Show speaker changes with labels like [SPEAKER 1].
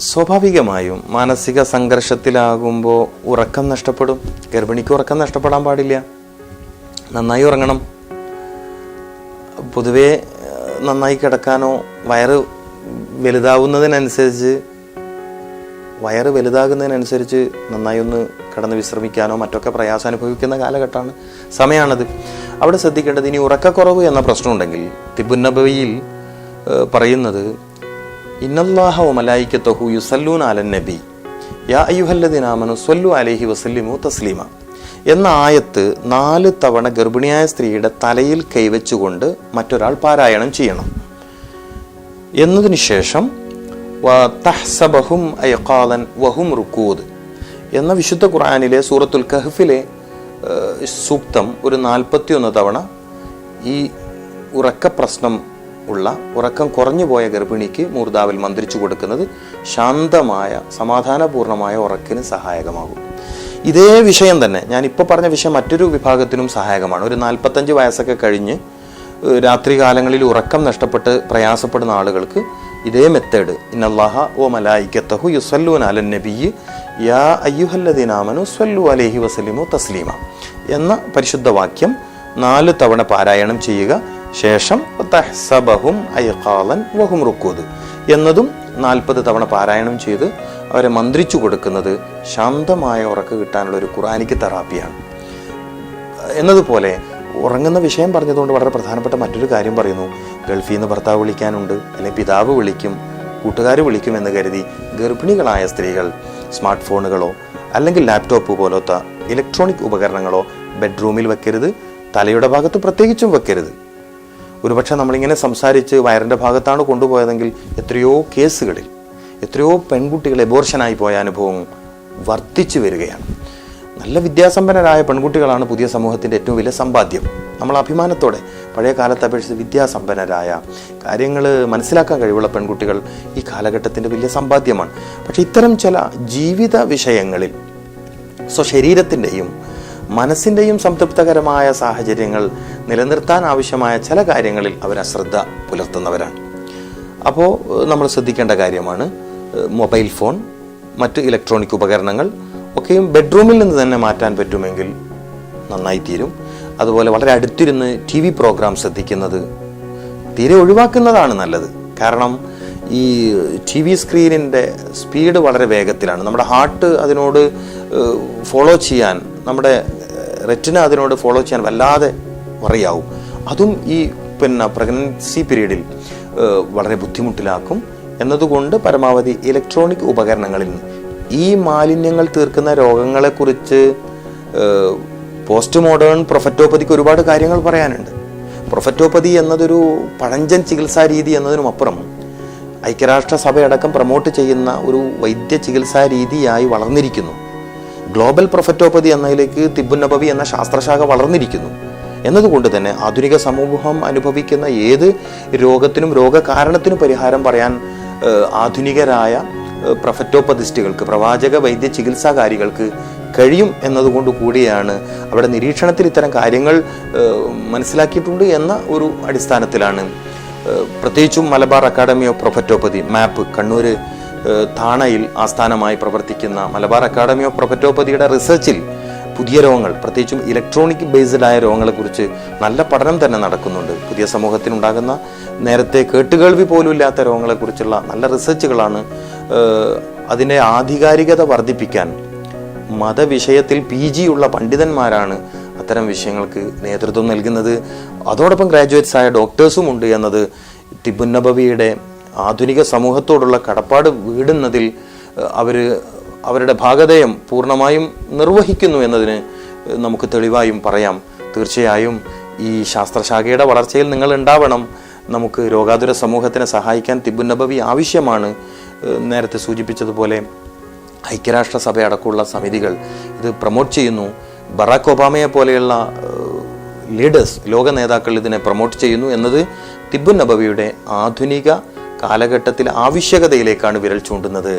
[SPEAKER 1] സ്വാഭാവികമായും മാനസിക സംഘർഷത്തിലാകുമ്പോൾ ഉറക്കം നഷ്ടപ്പെടും. ഗർഭിണിക്ക് ഉറക്കം നഷ്ടപ്പെടാൻ പാടില്ല. നന്നായി ഉറങ്ങണം. പൊതുവേ നന്നായി കിടക്കാനോ വയറ് വലുതാവുന്നതിനനുസരിച്ച് വയറ് വലുതാകുന്നതിനനുസരിച്ച് നന്നായി ഒന്ന് കിടന്ന് വിശ്രമിക്കാനോ മറ്റൊക്കെ പ്രയാസം അനുഭവിക്കുന്ന കാലഘട്ടമാണ് സമയമാണത് അവിടെ ശ്രദ്ധിക്കേണ്ടത് ഇനി ഉറക്കക്കുറവ് എന്ന പ്രശ്നമുണ്ടെങ്കിൽ തിബുന്നബിയിൽ പറയുന്നത് ഇന്നല്ലാഹ വസല്ലിമു തസ്ലീമ. എന്ന ആയത്ത് നാല് തവണ ഗർഭിണിയായ സ്ത്രീയുടെ തലയിൽ കൈവച്ചുകൊണ്ട് മറ്റൊരാൾ പാരായണം ചെയ്യണം. എന്നതിനു ശേഷം വഹും റുക്കൂദ് എന്ന വിശുദ്ധ ഖുർആനിലെ സൂറത്തുൽ കഹ്ഫിലെ സൂക്തം ഒരു നാൽപ്പത്തിയൊന്ന് തവണ ഈ ഉറക്ക പ്രശ്നം ഉള്ള ഉറക്കം കുറഞ്ഞു പോയ ഗർഭിണിക്ക് മൂർദാവിൽ മന്ത്രിച്ചു കൊടുക്കുന്നത് ശാന്തമായ സമാധാനപൂർണമായ ഉറക്കിന് സഹായകമാകും. ഇതേ വിഷയം തന്നെ ഞാൻ ഇപ്പോൾ പറഞ്ഞ വിഷയം മറ്റൊരു വിഭാഗത്തിനും സഹായകമാണ്. ഒരു നാൽപ്പത്തഞ്ച് വയസ്സൊക്കെ കഴിഞ്ഞ് രാത്രി കാലങ്ങളിൽ ഉറക്കം നഷ്ടപ്പെട്ട് പ്രയാസപ്പെടുന്ന ആളുകൾക്ക് ഇതേ മെത്തേഡ്. ഇന്നല്ലാഹ ഓ മലായിക്കത്തഹു യുസല്ലൂൻ അലൻ നബി യാ അയ്യുഹല്ലദീനാമനു സ്വല്ലു അലൈഹി വസല്ലിമു തസ്ലീമ. എന്ന പരിശുദ്ധ വാക്യം നാല് തവണ പാരായണം ചെയ്യുക. ശേഷം തഹ്സബഹും വഹും എന്നതും നാൽപ്പത് തവണ പാരായണം ചെയ്ത് അവരെ മന്ത്രിച്ചു കൊടുക്കുന്നത് ശാന്തമായ ഉറക്ക കിട്ടാനുള്ള ഒരു ഖുറാനിക്ക് തെറാപ്പിയാണ്. എന്നതുപോലെ ഉറങ്ങുന്ന വിഷയം പറഞ്ഞതുകൊണ്ട് വളരെ പ്രധാനപ്പെട്ട മറ്റൊരു കാര്യം പറയുന്നു. ഗൾഫിൽ നിന്ന് ഭർത്താവ് വിളിക്കാനുണ്ട് അല്ലെങ്കിൽ പിതാവ് വിളിക്കും കൂട്ടുകാർ വിളിക്കും എന്ന് കരുതി ഗർഭിണികളായ സ്ത്രീകൾ സ്മാർട്ട് ഫോണുകളോ അല്ലെങ്കിൽ ലാപ്ടോപ്പ് പോലത്തെ ഇലക്ട്രോണിക് ഉപകരണങ്ങളോ ബെഡ്റൂമിൽ വെക്കരുത് തലയുടെ ഭാഗത്ത് പ്രത്യേകിച്ചും വെക്കരുത്. ഒരുപക്ഷെ നമ്മളിങ്ങനെ സംസാരിച്ച് വയറിന്റെ ഭാഗത്താണ് കൊണ്ടുപോയതെങ്കിൽ എത്രയോ കേസുകളിൽ എത്രയോ പെൺകുട്ടികൾ എബോർഷനായി പോയ അനുഭവം വർദ്ധിച്ചു വരികയാണ്. നല്ല വിദ്യാസമ്പന്നരായ പെൺകുട്ടികളാണ് പുതിയ സമൂഹത്തിന്റെ ഏറ്റവും വലിയ സമ്പാദ്യം. നമ്മൾ അഭിമാനത്തോടെ പഴയ കാലത്തെ അപേക്ഷിച്ച് വിദ്യാസമ്പന്നരായ കാര്യങ്ങൾ മനസ്സിലാക്കാൻ കഴിവുള്ള പെൺകുട്ടികൾ ഈ കാലഘട്ടത്തിന്റെ വലിയ സമ്പാദ്യമാണ്. പക്ഷേ ഇത്തരം ചില ജീവിത വിഷയങ്ങളിൽ സ്വശരീരത്തിന്റെയും മനസ്സിന്റെയും സംതൃപ്തകരമായ സാഹചര്യങ്ങൾ നിലനിർത്താൻ ആവശ്യമായ ചില കാര്യങ്ങളിൽ അവർ അശ്രദ്ധ പുലർത്തുന്നവരാണ്. അപ്പോൾ നമ്മൾ ശ്രദ്ധിക്കേണ്ട കാര്യമാണ് മൊബൈൽ ഫോൺ മറ്റ് ഇലക്ട്രോണിക് ഉപകരണങ്ങൾ ഒക്കെയും ബെഡ്റൂമിൽ നിന്ന് തന്നെ മാറ്റാൻ പറ്റുമെങ്കിൽ നന്നായി തീരും. അതുപോലെ വളരെ അടുത്തിരുന്ന് ടി വി പ്രോഗ്രാം ശ്രദ്ധിക്കുന്നത് തീരെ ഒഴിവാക്കുന്നതാണ് നല്ലത്. കാരണം ഈ ടി വി സ്ക്രീനിന്റെ സ്പീഡ് വളരെ വേഗത്തിലാണ്. നമ്മുടെ ഹാർട്ട് അതിനോട് ഫോളോ ചെയ്യാൻ നമ്മുടെ റെറ്റിന അതിനോട് ഫോളോ ചെയ്യാൻ വല്ലാതെ മറിയാവും അതും ഈ പിന്നെ പ്രഗ്നൻസി പീരീഡിൽ വളരെ ബുദ്ധിമുട്ടിലാക്കും. എന്നതുകൊണ്ട് പരമാവധി ഇലക്ട്രോണിക് ഉപകരണങ്ങളിൽ ഈ മാലിന്യങ്ങൾ തീർക്കുന്ന രോഗങ്ങളെക്കുറിച്ച് പോസ്റ്റ് മോഡേൺ പ്രൊഫറ്റോപ്പതിക്ക് ഒരുപാട് കാര്യങ്ങൾ പറയാനുണ്ട്. പ്രൊഫറ്റോപ്പതി എന്നതൊരു പഴഞ്ചൻ ചികിത്സാ രീതി എന്നതിനുമപ്പുറം ഐക്യരാഷ്ട്രസഭയടക്കം പ്രൊമോട്ട് ചെയ്യുന്ന ഒരു വൈദ്യ ചികിത്സാ രീതിയായി വളർന്നിരിക്കുന്നു. ഗ്ലോബൽ പ്രൊഫറ്റോപ്പതി എന്നതിലേക്ക് തിബുന്നബവി എന്ന ശാസ്ത്രശാഖ വളർന്നിരിക്കുന്നു. എന്നതുകൊണ്ട് തന്നെ ആധുനിക സമൂഹം അനുഭവിക്കുന്ന ഏത് രോഗത്തിനും രോഗകാരണത്തിനും പരിഹാരം പറയാൻ ആധുനികരായ പ്രൊഫറ്റോപ്പതിസ്റ്റുകൾക്ക് പ്രവാചക വൈദ്യ ചികിത്സാകാരികൾക്ക് കഴിയും എന്നതുകൊണ്ട് കൂടിയാണ് അവിടെ നിരീക്ഷണത്തിൽ ഇത്തരം കാര്യങ്ങൾ മനസ്സിലാക്കിയിട്ടുണ്ട് എന്ന ഒരു അടിസ്ഥാനത്തിലാണ് പ്രത്യേകിച്ചും Malabar academy of prophetopathy MAP Kannur താണയിൽ ആസ്ഥാനമായി പ്രവർത്തിക്കുന്ന മലബാർ അക്കാഡമി ഓഫ് പ്രൊഫറ്റോപ്പതിയുടെ റിസർച്ചിൽ പുതിയ രോഗങ്ങൾ പ്രത്യേകിച്ചും ഇലക്ട്രോണിക് ബേസ്ഡ് ആയ രോഗങ്ങളെക്കുറിച്ച് നല്ല പഠനം തന്നെ നടക്കുന്നുണ്ട്. പുതിയ സമൂഹത്തിനുണ്ടാകുന്ന നേരത്തെ കേട്ടുകേൾവി പോലും ഇല്ലാത്ത രോഗങ്ങളെക്കുറിച്ചുള്ള നല്ല റിസർച്ചുകളാണ് അതിന്റെ ആധികാരികത വർദ്ധിപ്പിക്കാൻ മതവിഷയത്തിൽ പി ഉള്ള പണ്ഡിതന്മാരാണ് അത്തരം വിഷയങ്ങൾക്ക് നേതൃത്വം നൽകുന്നത്. അതോടൊപ്പം ഗ്രാജുവേറ്റ്സ് ആയ ഡോക്ടേഴ്സും ഉണ്ട് എന്നത് തിബുന്നബവിയുടെ ആധുനിക സമൂഹത്തോടുള്ള കടപ്പാട് വീടുന്നതിൽ അവർ അവരുടെ ഭാഗതയം പൂർണമായും നിർവഹിക്കുന്നു എന്നതിന് നമുക്ക് തെളിവായും പറയാം. തീർച്ചയായും ഈ ശാസ്ത്രശാഖയുടെ വളർച്ചയിൽ നിങ്ങൾ ഉണ്ടാവണം. നമുക്ക് രോഗാതുര സമൂഹത്തിനെ സഹായിക്കാൻ തിബുന്നബവി ആവശ്യമാണ്. നേരത്തെ സൂചിപ്പിച്ചതുപോലെ ഐക്യരാഷ്ട്രസഭ അടക്കമുള്ള സമിതികൾ ഇത് പ്രൊമോട്ട് ചെയ്യുന്നു. ബറാക്ക് ഒബാമയെ പോലെയുള്ള ലീഡേഴ്സ് ലോക നേതാക്കൾ ഇതിനെ പ്രൊമോട്ട് ചെയ്യുന്നു എന്നത് തിബുൻ നബവിയുടെ ആധുനിക കാലഘട്ടത്തിലെ ആവശ്യകതയിലേക്കാണ് വിരൽ ചൂണ്ടുന്നത്.